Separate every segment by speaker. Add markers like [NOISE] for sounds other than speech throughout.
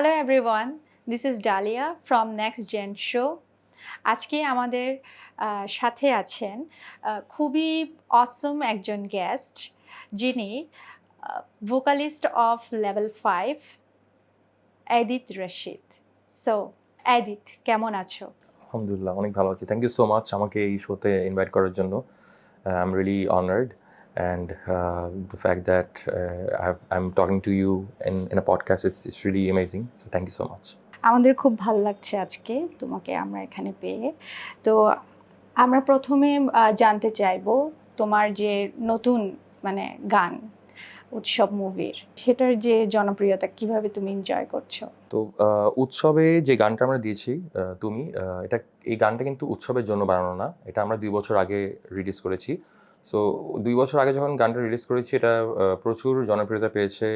Speaker 1: Hello everyone this is Dalia from Next Gen show আজকে আমাদের সাথে আছেন খুবই অসম একজন গেস্ট যিনি vocalist of Level Five Aidid Rashid so Aidid কেমন আছো?
Speaker 2: আলহামদুলিল্লাহ, অনেক ভালো আছি। থ্যাংক ইউ সো মাচ আমাকে এই শোতে ইনভাইট করার জন্য। I am really honoured and the fact that I am talking to you in in a podcast is is really amazing so thank you so much
Speaker 1: আমাদের খুব ভালো লাগছে আজকে তোমাকে আমরা এখানে পেয়ে। তো আমরা প্রথমে জানতে চাইব তোমার যে নতুন মানে গান উৎসব মুভির সেটার যে জনপ্রিয়তা কীভাবে তুমি এনজয় করছ?
Speaker 2: তো উৎসবে যে গানটা আমরা দিয়েছি তুমি এটা এই গানটা কিন্তু উৎসবের জন্য বানানো না। এটা আমরা দুই বছর আগে রিলিজ করেছি। সো দুই বছর আগে যখন গানটা রিলিজ করেছি, এটা প্রচুর জনপ্রিয়তা পেয়েছে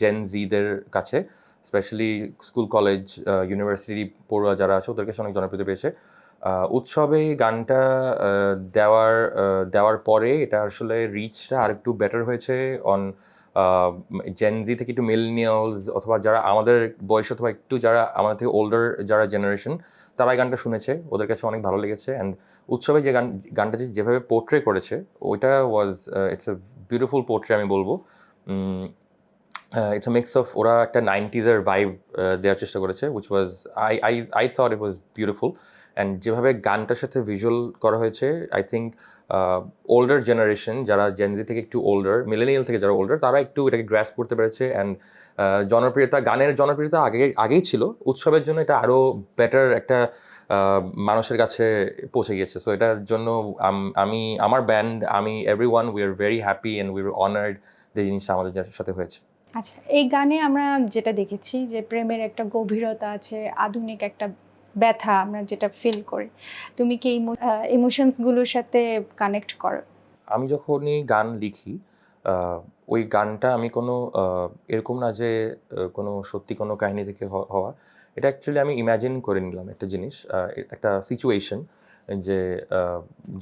Speaker 2: জেন জিদের কাছে স্পেশালি স্কুল কলেজ ইউনিভার্সিটি পড়ুয়া যারা আছে, ওদের কাছে অনেক জনপ্রিয়তা পেয়েছে। উৎসবে গানটা দেওয়ার দেওয়ার পরে এটা আসলে রিচটা আরেকটু বেটার হয়েছে অন জেনজি থেকে একটু মিলনিয়ালস অথবা যারা আমাদের বয়স অথবা একটু যারা, আমাদের থেকে ওল্ডার যারা জেনারেশন তারা এই গানটা শুনেছে, ওদের কাছে অনেক ভালো লেগেছে অ্যান্ড উৎসবে যে গান, গানটা যে যেভাবে পোর্ট্রে করেছে, ওইটা was it's a beautiful portray আমি বলব। ইটস আ মিক্স অফ ওরা একটা নাইনটিজের ভাইব দেওয়ার চেষ্টা করেছে which was I I I thought it was beautiful and যেভাবে গানটার সাথে ভিজুয়াল করা হয়েছে আই থিঙ্ক ওল্ডার জেনারেশন যারা জেনজি থেকে একটু ওল্ডার মিলেনিয়াল থেকে যারা ওল্ডার তারা একটু এটাকে গ্র্যাস করতে পেরেছে অ্যান্ড জনপ্রিয়তা, গানের জনপ্রিয়তা আগে, আগেই ছিল। উৎসবের জন্য এটা আরও বেটার একটা মানুষের কাছে পৌঁছে গিয়েছে। সো এটার জন্য আমি আমার ব্যান্ড আমি everyone we are very happy and we are honoured যে জিনিসটা আমাদের সাথে হয়েছে।
Speaker 1: আচ্ছা এই গানে আমরা যেটা দেখেছি যে প্রেমের একটা গভীরতা আছে, আধুনিক একটা ব্যথা আমরা যেটা ফিল করি। তুমি কি ইমোশনসগুলোর সাথে কানেক্ট করো?
Speaker 2: আমি যখনই গান লিখি ওই গানটা আমি কোনো এরকম না যে কোনো সত্যি কোনো কাহিনী থেকে হওয়া। এটা অ্যাকচুয়ালি আমি ইমাজিন করে নিলাম একটা জিনিস একটা সিচুয়েশন যে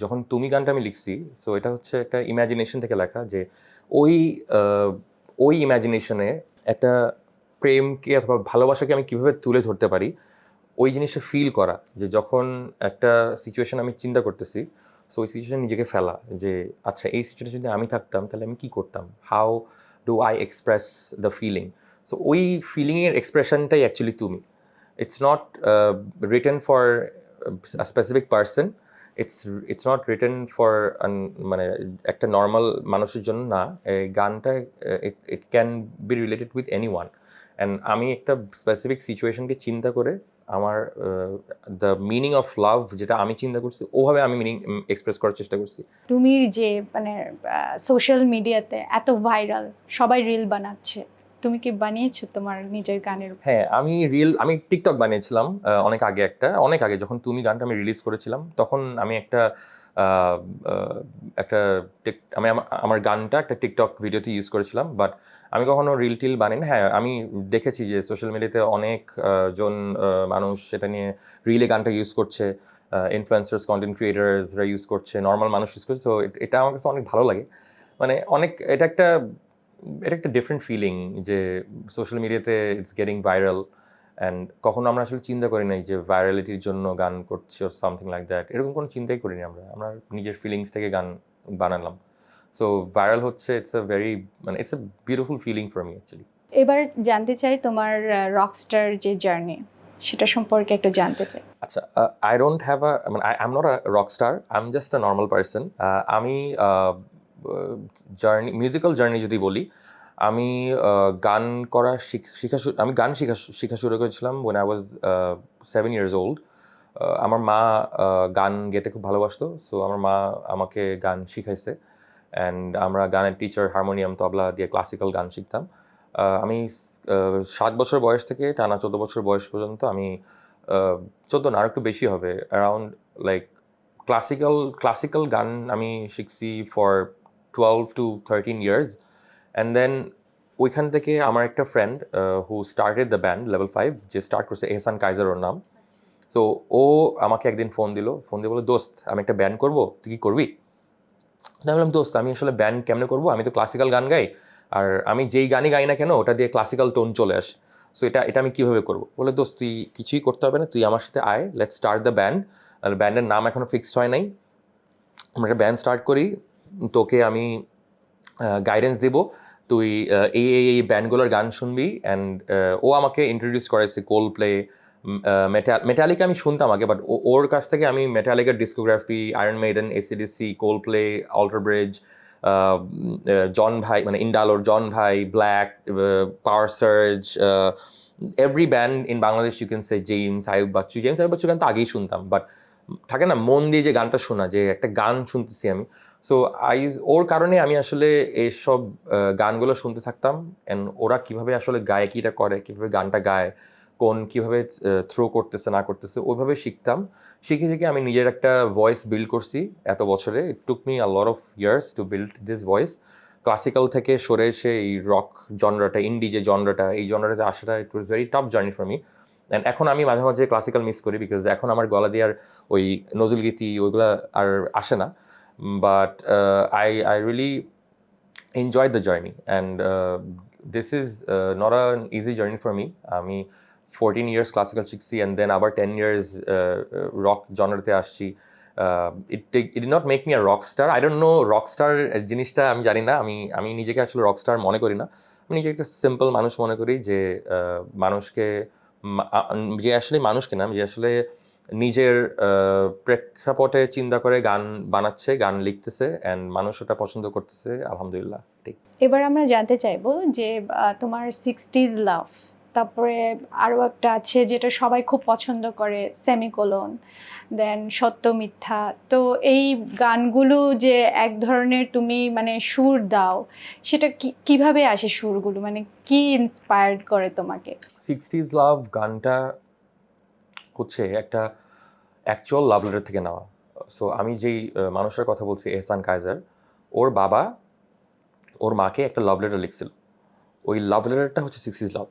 Speaker 2: যখন তুমি গানটা আমি লিখছি সো এটা হচ্ছে একটা ইমাজিনেশন থেকে লেখা যে, ওই ওই ইমাজিনেশনে একটা প্রেমকে অথবা ভালোবাসাকে আমি কীভাবে তুলে ধরতে পারি ওই জিনিসটা ফিল করা, যে যখন একটা সিচুয়েশন আমি চিন্তা করতেছি সো ওই সিচুয়েশন নিজেকে ফেলা, যে আচ্ছা এই সিচুয়েশন যদি আমি থাকতাম, তাহলে আমি কী করতাম? How do I express the feeling so ওই ফিলিংয়ের এক্সপ্রেশনটাই অ্যাকচুয়ালি তুমি। It's not written for specific person it's it's not written for মানে একটা নর্মাল মানুষের জন্য না, এই গানটা it it can be related with anyone and আমি একটা স্পেসিফিক সিচুয়েশনকে চিন্তা করে আমার দ্য মিনিং অফ লাভ যেটা আমি চিন্তা করছি ওভাবে আমি মিনিং এক্সপ্রেস করার চেষ্টা করছি।
Speaker 1: তুমি যে মানে সোশ্যাল মিডিয়াতে এত ভাইরাল সবাই রিল বানাচ্ছে তুমি কি বানিয়েছো তোমার নিজের গানের
Speaker 2: হ্যাঁ আমি রিল আমি টিকটক বানিয়েছিলাম অনেক আগে একটা অনেক আগে যখন তুমি গানটা আমি রিলিজ করেছিলাম তখন আমি একটা একটা টিক- আমি আমার গানটা একটা টিকটক ভিডিওতে ইউজ করেছিলাম বাট আমি কখনো রিল টিল বানাই না। হ্যাঁ আমি দেখেছি যে সোশ্যাল মিডিয়াতে অনেক জন মানুষ সেটা নিয়ে রিলে গানটা ইউজ করছে ইনফ্লুয়েন্সার্স কন্টেন্ট ক্রিয়েটার্সরা ইউজ করছে নর্মাল মানুষ ইউজ করছে, তো এটা আমার কাছে অনেক ভালো লাগে। মানে অনেক, এটা একটা এটা একটা ডিফারেন্ট ফিলিং যে সোশ্যাল মিডিয়াতে ইটস গেটিং ভাইরাল অ্যান্ড কখনো আমরা আসলে চিন্তা করি নাই যে ভাইরালিটির জন্য গান করছি ওর সামথিং লাইক দ্যাট এরকম কোনো চিন্তাই করিনি আমরা। আমরা নিজের ফিলিংস থেকে গান বানালাম। সো ভাইরাল হচ্ছে ইটস আ ভেরি মানে it's a beautiful feeling for me actually
Speaker 1: এবার জানতে চাই তোমার রকস্টার যে জার্নি সেটা সম্পর্কে একটু জানতে চাই।
Speaker 2: আচ্ছা আই ডোন্ট হ্যাভ আ মানে I am not a rock star I am just a normal person আমি জার্নি মিউজিক্যাল জার্নি যদি বলি আমি গান করা শিখ- আমি গান শিখা শিখা শুরু করেছিলাম when I was seven years old আমার মা গান গেতে খুব ভালোবাসতো সো আমার মা আমাকে গান শিখাইছে অ্যান্ড আমরা গানের টিচার হারমোনিয়াম তবলা দিয়ে ক্লাসিক্যাল গান শিখতাম। আমি সাত বছর বয়স থেকে টানা চোদ্দ বছর বয়স পর্যন্ত আমি চোদ্দ না, আর একটু বেশি হবে অ্যারাউন্ড লাইক ক্লাসিক্যাল ক্লাসিক্যাল গান আমি শিখছি for twelve to thirteen years and then ওইখান থেকে আমার একটা friend who started the band Level Five যে স্টার্ট করছে এহসান কাইজার ওর নাম। তো ও আমাকে একদিন ফোন দিল। ফোন দিয়ে বলল, দোস্ত, আমি একটা ব্যান্ড করব, তুই কি করবি? আমি বললাম, দোস্ত, আমি আসলে ব্যান্ড কেমনে করব? আমি তো ক্লাসিক্যাল গান গাই। আর আমি যেই গানই গাই না কেন, ওটা দিয়ে ক্লাসিক্যাল টোন চলে আসে। সো এটা এটা আমি কীভাবে করব? বলে দোস্ত, তুই কিছুই করতে হবে না, তুই আমার সাথে আয় লেট স্টার্ট দ্য ব্যান্ড ব্যান্ডের নাম এখনও ফিক্সড হয় নাই। আমরা একটা ব্যান্ড স্টার্ট করি। তোকে আমি গাইডেন্স দিব। তুই এই এই এই ব্যান্ডগুলোর গান শুনবি অ্যান্ড ও আমাকে ইন্ট্রোডিউস করেছে কোল প্লে মেটা মেটালিকা আমি শুনতাম আগে বাট ওর কাছ থেকে আমি মেটালিকার discography Iron Maiden ACDC Coldplay Alter Bridge John ভাই মানে ইন্ডালোর জন ভাই Black Powersurge every band in Bangladesh you can say James Ayub Bachchu James Ayub Bachchu গান তো আগেই শুনতাম বাট থাকে না, মন দিয়ে যে গানটা শোনা, যে একটা গান শুনতেছি আমি সো আই ওর কারণে আমি আসলে এইসব গানগুলো শুনতে থাকতাম অ্যান্ড ওরা কীভাবে আসলে গায়কিটা করে, কীভাবে গানটা গায়, কোন কীভাবে থ্রো করতেছে, না করতেছে, ওইভাবে শিখতাম। শিখে শিখে আমি নিজের একটা ভয়েস বিল্ড করছি এত বছরে। It took me a lot of years to build this voice classical থেকে সরে এসে এই রক জনরাটা ইন্ডি যে জনরাটা এই জনরাতে আসাটা it was very tough journey for me and এখন আমি মাঝে মাঝে ক্লাসিক্যাল মিস করি বিকজ এখন আমার গলা দিয়ে আর ওই নজরুল গীতি ওইগুলো আর আসে না। But I I really enjoyed the journey and uh, this is uh, not an easy journey for me আমি 14 years classical শিখছি and then আবার 10 years uh, uh, rock জনরাতে আসছি uh, it, take- it did not make me a rock star I don't know rock star জিনিসটা আমি জানি না আমি আমি নিজেকে আসলে rock star মনে করি না আমি নিজেকে একটা সিম্পল মানুষ মনে করি যে মানুষকে মা- আ- যে আসলে মানুষকে না যে আসলে নিজের প্রেক্ষাপটে চিন্তা করে গান বানাচ্ছে গান লিখতেছে অ্যান্ড মানুষ ওটা পছন্দ করতেছে আলহামদুলিল্লাহ ঠিক।
Speaker 1: এবার আমরা জানতে চাইব যে তোমার সিক্সটিজ লাভ তারপরে আরও একটা আছে যেটা সবাই খুব পছন্দ করে সেমিকোলন দেন সত্য মিথ্যা। তো এই গানগুলো যে এক ধরনের তুমি মানে সুর দাও সেটা কীভাবে আসে সুরগুলো? মানে কি ইন্সপায়ার্ড করে তোমাকে?
Speaker 2: সিক্সটিজ লাভ গানটা হচ্ছে একটা অ্যাকচুয়াল লাভ লেটার থেকে নেওয়া। সো আমি যেই মানুষের কথা বলছি এহসান কায়জার ওর বাবা, ওর মাকে একটা লাভ লেটার লিখছিল। ওই লাভ লেটারটা হচ্ছে সিক্সটিজ লাভ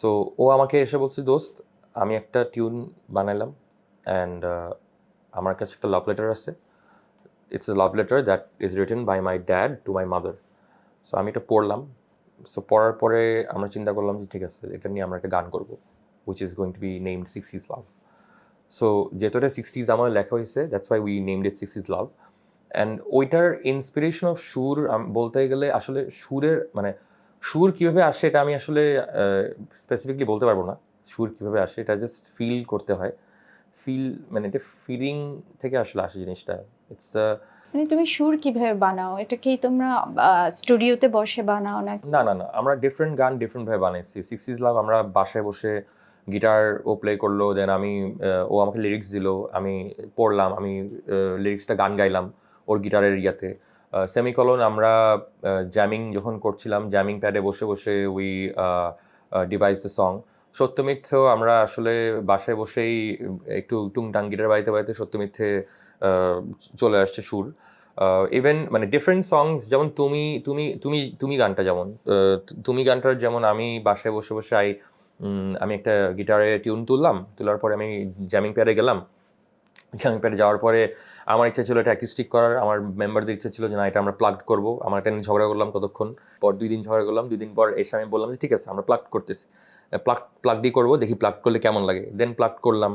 Speaker 2: সো ও আমাকে এসে বলছে, দোস্ত, আমি একটা টিউন বানাইলাম অ্যান্ড আমার কাছে একটা লাভ লেটার আছে। It's a love letter that is written by my dad to my mother so আমি এটা পড়লাম। সো পড়ার পরে আমরা চিন্তা করলাম যে, ঠিক আছে, এটা নিয়ে আমরা একটা গান করব। Which is going to be named sixties love so যেহেতু এটা সিক্সটিজ আমার লেখা হয়েছে that's why we named it sixties love and ওইটার ইন্সপিরেশন অফ সুর বলতে গেলে আসলে সুরের মানে সুর কীভাবে আসে এটা আমি আসলে স্পেসিফিকলি বলতে পারব না। সুর কীভাবে আসে এটা জাস্ট ফিল করতে হয়। ফিল মানে এটা ফিলিং থেকে আসলে আসে জিনিসটা। ইটস
Speaker 1: মানে তুমি সুর কীভাবে বানাও? এটা কি তোমরা স্টুডিওতে বসে বানাও না
Speaker 2: না না না আমরা ডিফারেন্ট গান ডিফারেন্টভাবে বানাইছি। সিক্সটিজ লাভ আমরা বাসায় বসে গিটার ও প্লে করল দেন আমি ও আমাকে লিরিক্স দিল, আমি পড়লাম, আমি লিরিক্সটা গান গাইলাম ওর গিটারের ইয়াতে। সেমিকলন আমরা জ্যামিং যখন করছিলাম জ্যামিং প্যাডে বসে বসে উই ডিভাইস দ্য সং সত্যমিথ্যেও আমরা আসলে বাসায় বসেই একটু টুংটাং গিটার বাড়িতে বাড়িতে সত্যমিথ্যে চলে আসছে সুর। ইভেন মানে ডিফারেন্ট সংস যেমন তুমি তুমি তুমি তুমি গানটা যেমন তুমি গানটার যেমন আমি বাসায় বসে বসে আই আমি একটা গিটারে টিউন তুললাম তোলার পরে আমি জ্যামিং প্যাডে গেলাম। জ্যামিং প্যাডে যাওয়ার পরে আমার ইচ্ছা ছিল এটা অ্যাকিস্টিক করার আমার মেম্বারদের ইচ্ছা ছিল যে না এটা আমরা প্লাগ করব। আমার এটা নিয়ে ঝগড়া করলাম কতক্ষণ পর দুই দিন ঝগড়া করলাম দুই দিন পর এসে আমি বললাম যে ঠিক আছে আমরা প্লাগ করতেছি। প্লাগ প্লাগ দিয়ে করব দেখি প্লাগ করলে কেমন লাগে। দেন প্লাগ করলাম।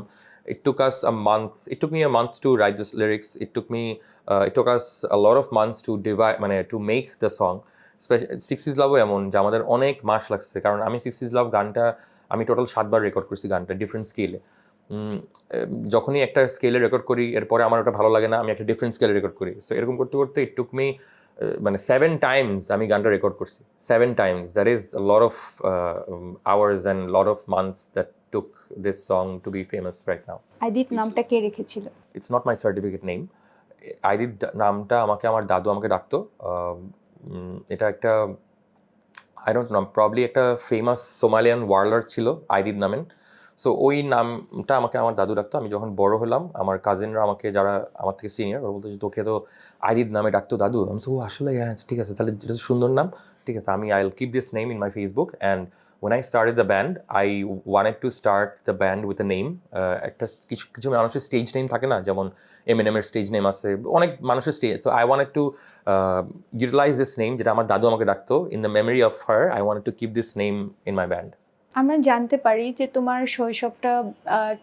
Speaker 2: It took us a month it took me a month to write this lyrics it took me uh, it took a lot of months to divide মানে to make the song sixties লাভও এমন যে আমাদের অনেক মাস লাগছে। কারণ আমি sixties লাভ গানটা আমি টোটাল সাতবার রেকর্ড করছি গানটা ডিফারেন্ট স্কেলে যখনই একটা স্কেলে রেকর্ড করি এরপরে আমার ওটা ভালো লাগে না আমি একটা ডিফারেন্ট স্কেলে রেকর্ড করি। সো এরকম করতে করতে ইট টুক মি মানে সেভেন টাইমস আমি গানটা রেকর্ড করছি। Seven times that is lot of hours and lot of months that took this song to be famous right now
Speaker 1: Aidid নামটা কে রেখেছিল?
Speaker 2: It's not my certificate name আইদির নামটা আমাকে আমার দাদু আমাকে ডাকতো এটা একটা আই ডোন্ট নাম প্রবলি একটা ফেমাস সোমালিয়ান ওয়ার্লার ছিল আইদিদ নামেন সো ওই নামটা আমাকে আমার দাদু ডাকতো। আমি যখন বড় হলাম, আমার কাজিনরা আমাকে যারা আমার থেকে সিনিয়র ওরা বলতো যে, তোকে তো আইদিদ নামে ডাকতো দাদু। আমি ও আসলে হ্যাঁ ঠিক আছে, তাহলে যেটা সুন্দর নাম, ঠিক আছে, আমি I will keep this name in my Facebook and when I started the band, I wanted to start the band with a name. Uh, একটা কিছু কিছু মানুষের স্টেজ নেম থাকে না? যেমন এম এন এর স্টেজ নেম আছে অনেক মানুষের stage so I wanted to utilise this name যেটা আমার দাদু আমাকে ডাকতো। In the memory of her I wanted to keep this name in my band
Speaker 1: আমরা জানতে পারি যে তোমার শৈশবটা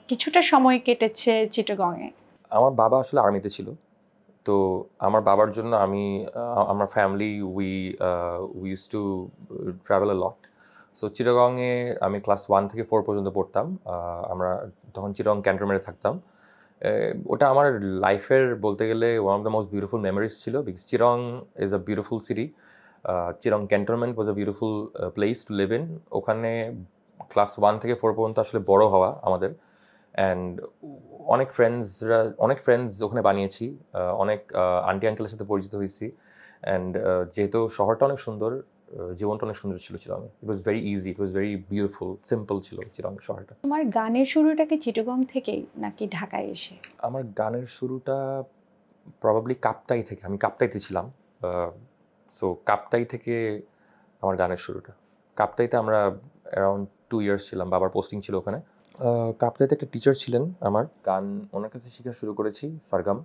Speaker 1: কিছুটা সময় কেটেছে চিটাগংয়ে।
Speaker 2: আমার বাবা আসলে আর্মিতে ছিল। তো আমার বাবার জন্য আমি আমার family we we use to travel a lot so চিটাগংয়ে আমি ক্লাস ওয়ান থেকে ফোর পর্যন্ত পড়তাম। আমরা তখন চিটাগং ক্যান্টনমেন্টে থাকতাম। ওটা আমার লাইফের বলতে গেলে one of the most beautiful memories ছিল because Chirang is a beautiful city Chirang cantonment was a beautiful place to live in ওখানে ক্লাস ওয়ান থেকে ফোর পর্যন্ত আসলে বড় হওয়া আমাদের। অ্যান্ড অনেক ফ্রেন্ডসরা অনেক ফ্রেন্ডস ওখানে বানিয়েছি। অনেক আন্টি আঙ্কেলের সাথে পরিচিত হয়েছি। অ্যান্ড যেহেতু শহরটা অনেক সুন্দর জীবনটা অনেক সুন্দর ছিল চিরঙে it was very easy it was very beautiful simple ছিল চিরং শহরটা।
Speaker 1: তোমার গানের শুরুটা কি চিটাগং থেকেই নাকি ঢাকায় এসে?
Speaker 2: আমার গানের শুরুটা প্রবাবলি কাপ্তাই থেকে আমি কাপ্তাইতে ছিলাম। সো কাপ্তাই থেকে আমার গানের শুরুটা। কাপ্তাইতে আমরা অ্যারাউন্ড টু ইয়ার্স ছিলাম বাবার পোস্টিং ছিল ওখানে। কাপ্তাইতে একটা টিচার ছিলেন আমার গান ওনার কাছে শেখা শুরু করেছি সারগাম।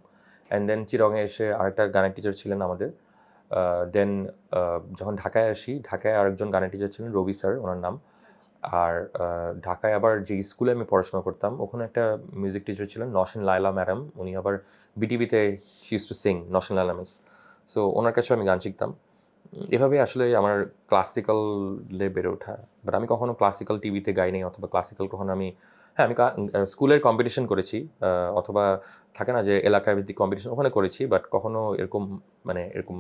Speaker 2: অ্যান্ড দেন চিরঙে এসে আরেকটা গানের টিচার ছিলেন আমাদের। দেন যখন ঢাকায় আসি ঢাকায় আরেকজন গানের টিচার ছিলেন রবি স্যার ওনার নাম। আর ঢাকায় আবার যে স্কুলে আমি পড়াশোনা করতাম ওখানে একটা মিউজিক টিচার ছিলেন নসেন লাইলা ম্যাডাম উনি আবার বিটিভিতে শিস টু সিং নসেন লাইলা মিস সো ওনার কাছেও আমি গান শিখতাম। এভাবে আসলে আমার ক্লাসিক্যালে বেড়ে ওঠা। বাট আমি কখনো ক্লাসিক্যাল টিভিতে গাইনি অথবা ক্লাসিক্যাল কখনো আমি হ্যাঁ আমি স্কুলের কম্পিটিশন করেছি অথবা থাকে না যে এলাকায় ভিত্তিক কম্পিটিশন ওখানে করেছি বাট কখনো এরকম মানে এরকম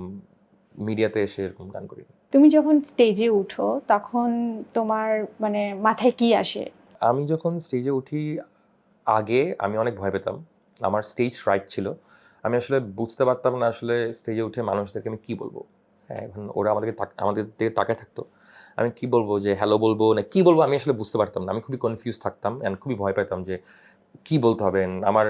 Speaker 2: মিডিয়াতে এসে এরকম গান করি।
Speaker 1: তুমি যখন স্টেজে উঠো তখন তোমার মানে মাথায় কি আসে?
Speaker 2: আমি যখন স্টেজে উঠি আগে আমি অনেক ভয় পেতাম। আমার স্টেজ ফ্রাইট ছিল। আমি আসলে বুঝতে পারতাম না আসলে স্টেজে উঠে মানুষদেরকে আমি কী বলব। হ্যাঁ এখন ওরা আমাদেরকে আমাদের দিকে তাকায় থাকতো। আমি কি বলব যে হ্যালো বলব? না কি বলব আমি আসলে বুঝতে পারতাম না। আমি খুবই কনফিউজ থাকতাম অ্যান্ড খুবই ভয় পেতাম যে কি বলতে হবে? আমার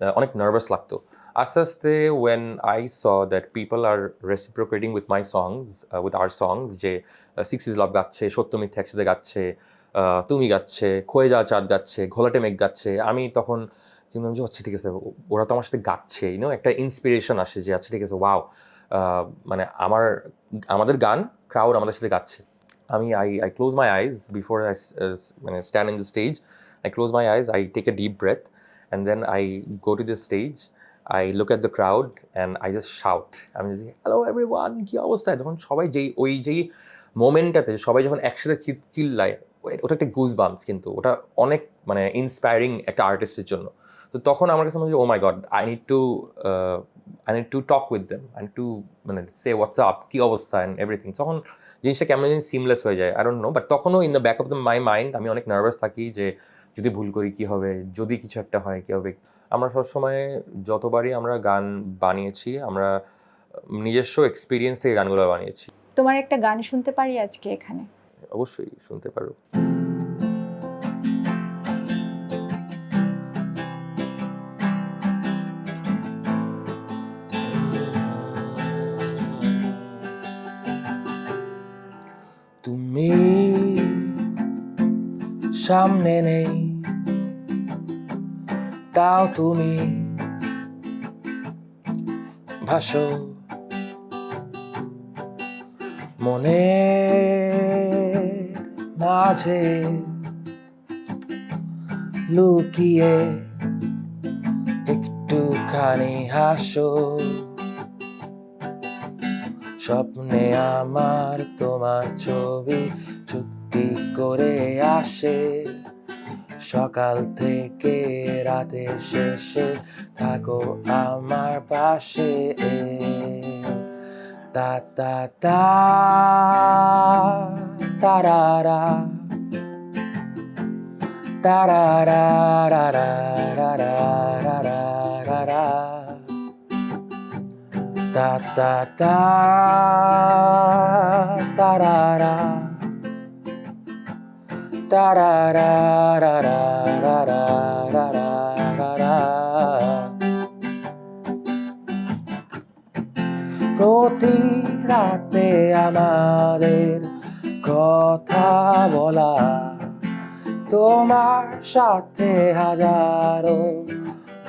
Speaker 2: অনেক নার্ভাস লাগতো। আস্তে আস্তে when I saw that people are reciprocating with my songs with our songs যে সিক্স ইজ লাভ গাচ্ছে সত্য মিথ্যে একসাথে গাচ্ছে তুমি গাচ্ছে, খয়ে যাওয়া চাঁদ গাচ্ছে, ঘোলাটে মেঘ গাচ্ছে, আমি তখন চিন্তা যে আচ্ছা ঠিক আছে, ওরা তো আমার সাথে গাচ্ছে ইউনো একটা ইন্সপিরেশন আসে যে আচ্ছা ঠিক আছে ওয়াও মানে আমার, আমাদের গান ক্রাউড আমাদের সাথে গাচ্ছে। আমি I I close my eyes before I মানে stand in the stage I close my eyes I take a deep breath and then I go to the stage I look at the crowd and I just shout আমি যে hello every one কী অবস্থায় যখন সবাই যেই, ওই যেই মোমেন্টটাতে সবাই যখন একসাথে চিল্লায় ওটা একটা গুজ বাম্পস কিন্তু। ওটা অনেক মানে ইন্সপায়ারিং একটা আর্টিস্টের জন্য। তো তখন আমার কাছে মনে হয় ও my god I need to I need to talk with them I to মানে সে হোয়াটসঅ্যাপ কী অবস্থা অ্যান্ড এভরিথিং তখন জিনিসটা কেমন জিনিস সিমলেস হয়ে যায়। আই ডোন্ট নো বাট তখনও in the back of the my mind আমি অনেক নার্ভাস থাকি যে, যদি ভুল করি কী হবে? যদি কিছু একটা হয়, কী হবে? আমরা সবসময় যতবারই আমরা গান বানিয়েছি আমরা নিজস্ব এক্সপিরিয়েন্স থেকে গানগুলো বানিয়েছি।
Speaker 1: তোমার একটা গান শুনতে পারি আজকে এখানে?
Speaker 2: অবশ্যই শুনতে পারো। তুমি সামনে নেই। তাও তুমি। ভাসো। মনে মাঝে লুকিয়ে একটুখানি হাসো। স্বপ্নে আমার তোমার ছবি চুক্তি করে আসে। সকাল থেকে রাতে শেষে থাকো আমার পাশে। তা তা তারারা। তারারা রারা তারারা। তারারা কথা বলা। তোমার সাথে হাজারো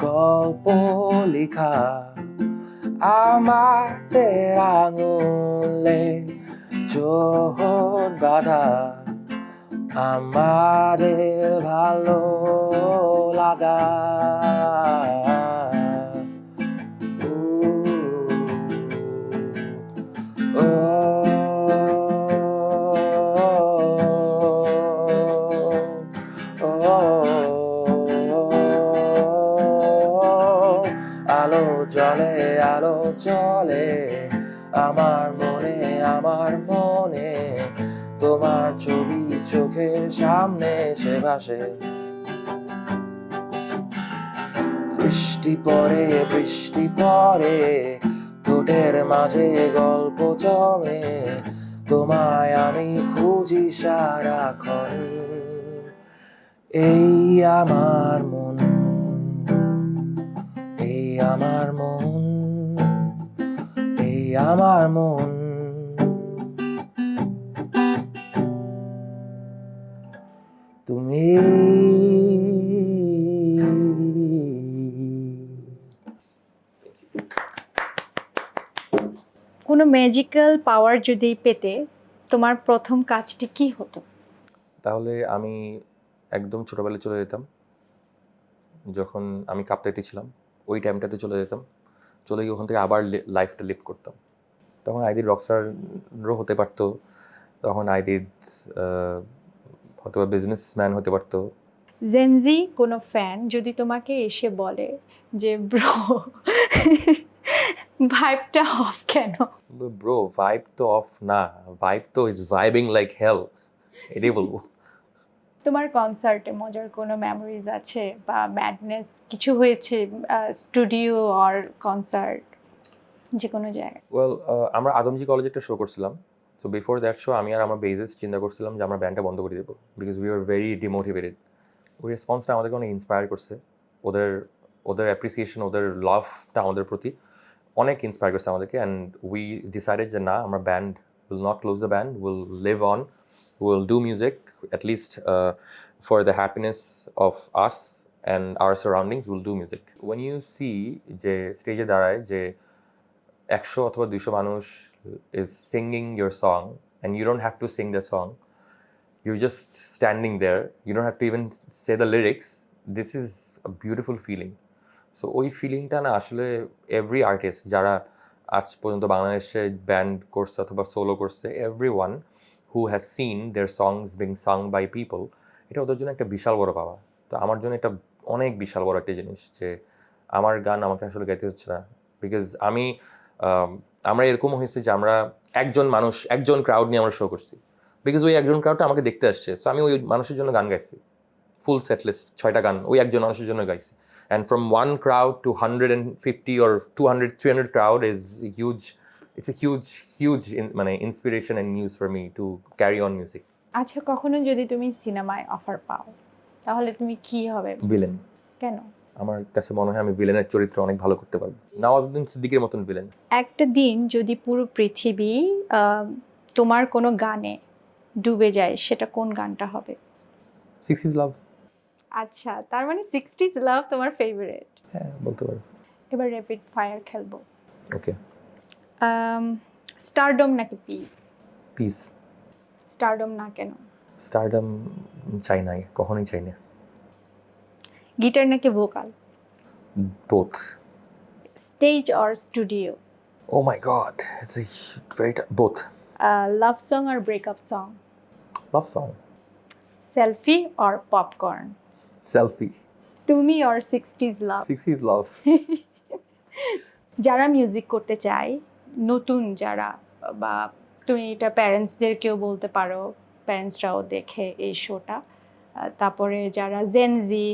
Speaker 2: গল্প লিখা। আমার আঙুলে চোহর বাধা। আমাদের ভালো লাগা। আমার মন এই আমার মন। তুমি
Speaker 1: কোনো ম্যাজিক্যাল পাওয়ার যদি পেতে তোমার প্রথম কাজটি কি হতো?
Speaker 2: তাহলে আমি একদম ছোটবেলায় চলে যেতাম যখন আমি কাপ্তাইতে ছিলাম। ওই টাইমটাতে চলে যেতাম। চলে গিয়ে ওখান থেকে আবার লাইফটা লিভ করতাম। তখন আইদির রকস্টারও হতে পারতো তখন আইদিদ হয়তো বা বিজনেসম্যান হতে পারতো।
Speaker 1: জেনজি কোনো ফ্যান যদি তোমাকে এসে বলে যে ব্রো ভাইবটা অফ কেন?
Speaker 2: ব্রো ভাইব তো অফ না। ভাইব তো ইজ ভাইবিং লাইক হেল এটাই বলব।
Speaker 1: তোমার কনসার্টে মজার কোনো মেমোরিজ আছে? বা ম্যাডনেস কিছু হয়েছে স্টুডিও অর কনসার্ট যে কোনো জায়গায়।
Speaker 2: ওয়েল আমরা আদমজি কলেজে একটা শো করছিলাম। সো বিফোর দ্যাট শো আমি আর আমার বেজেস চিন্তা করছিলাম যে আমরা ব্যান্ডটা বন্ধ করে দেবো। Because we are very demotivated ওই রেসপন্সটা আমাদেরকে অনেক ইন্সপায়ার করছে। ওদের ওদের অ্যাপ্রিসিয়েশন ওদের লাভটা আমাদের প্রতি অনেক ইন্সপায়ার করছে আমাদেরকে। অ্যান্ড উই ডিসাইডেড যে না, আমরা band will not close the band will live on will do music at least for the happiness of us and our surroundings will do music when you see যে স্টেজে দাঁড়ায় যে একশো অথবা দুশো মানুষ is singing your song and you don't have to sing the song you just standing there you don't have to even say the lyrics this is a beautiful feeling so ওই ফিলিংটা না আসলে এভরি আর্টিস্ট যারা আজ পর্যন্ত বাংলাদেশে band করছে অথবা solo করছে everyone who has seen their songs being sung by people এটা ওদের জন্য একটা বিশাল বড় পাওয়া। তো আমার জন্য এটা অনেক বিশাল বড় একটা জিনিস যে আমার গান আমাকে আসলে গাইতে হচ্ছে না। বিকজ আমি আমরা এরকম হয়েছে যে আমরা একজন মানুষ, একজন ক্রাউড নিয়ে আমরা শো করছি। বিকজ ওই একজন ক্রাউডটা আমাকে দেখতে আসছে। সো আমি ওই মানুষের জন্য গান গাইছি। ফুল সেটলেস ছয়টা গান ওই একজন মানুষের জন্য গাইছি। And from one crowd to hundred and fifty or two hundred three hundred crowd is huge it's a huge huge মানে inspiration and news for me to carry on music
Speaker 1: আচ্ছা কখনো যদি তুমি সিনেমায় অফার পাও তাহলে তুমি কি হবে?
Speaker 2: ভিলেন
Speaker 1: কেন?
Speaker 2: আমার কাছে মনে হয় আমি ভিলেনের চরিত্র অনেক ভালো করতে পারব। নওয়াজুদ্দিন সিদ্দিকের মতন ভিলেন
Speaker 1: একটা দিন যদি পুরো পৃথিবী তোমার কোনো গানে ডুবে যায় সেটা কোন গানটা হবে?
Speaker 2: সিক্স ইজ লাভ
Speaker 1: আচ্ছা তার মানে সিক্সটিজ লাভ তোমার ফেভারিট
Speaker 2: হ্যাঁ বলতে পারো।
Speaker 1: এবার র্যাপিড ফায়ার খেলব।
Speaker 2: ওকে
Speaker 1: স্টারডম নাকি পিস
Speaker 2: পিস
Speaker 1: স্টারডম না কেন?
Speaker 2: স্টারডম চাই নাই কখনোই চাই না।
Speaker 1: গিটার নাকি vocal
Speaker 2: both
Speaker 1: stage or studio
Speaker 2: oh my a hu- very t- both.
Speaker 1: Love song R breakup song
Speaker 2: love song
Speaker 1: selfie or popcorn
Speaker 2: selfie,
Speaker 1: তুমি or sixties love
Speaker 2: sixties love [LAUGHS]
Speaker 1: যারা মিউজিক করতে চায় নতুন যারা বা তুমি এটা প্যারেন্টসদেরকেও বলতে পারো প্যারেন্টসরাও দেখে এই শোটা তারপরে যারা জেনজি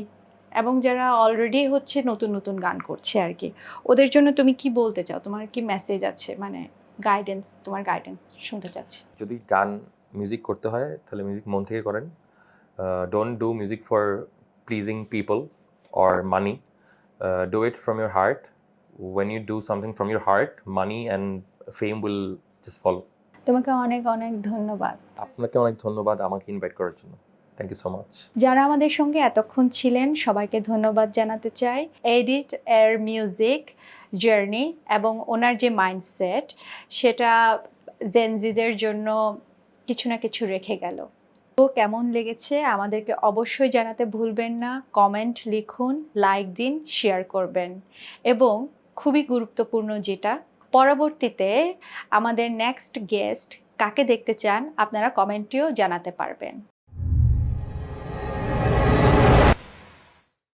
Speaker 1: এবং যারা অলরেডি হচ্ছে নতুন নতুন গান করছে আর কি ওদের জন্য তুমি কি বলতে চাও? তোমার কি মেসেজ আছে? মানে গাইডেন্স তোমার গাইডেন্স শুনতে চাচ্ছি।
Speaker 2: যদি গান মিউজিক করতে হয় তাহলে মিউজিক মন থেকে করেন। Don't do music for pleasing people or money do it from your heart when you do something from your heart money and fame will just follow
Speaker 1: তোমাকে অনেক অনেক ধন্যবাদ।
Speaker 2: আপনাকে অনেক ধন্যবাদ আমাকে ইনভাইট করার জন্য। থ্যাংক ইউ সো মাচ
Speaker 1: যারা আমাদের সঙ্গে এতক্ষণ ছিলেন সবাইকে ধন্যবাদ জানাতে চাই। এডিট এর মিউজিক জার্নি এবং ওনার যে মাইন্ডসেট সেটা জেনজিদের জন্য কিছু না কিছু রেখে গেল। তো কেমন লেগেছে আমাদেরকে অবশ্যই জানাতে ভুলবেন না। কমেন্ট লিখুন লাইক দিন শেয়ার করবেন। এবং খুবই গুরুত্বপূর্ণ যেটা, পরবর্তীতে আমাদের নেক্সট গেস্ট কাকে দেখতে চান আপনারা কমেন্টেও জানাতে পারবেন।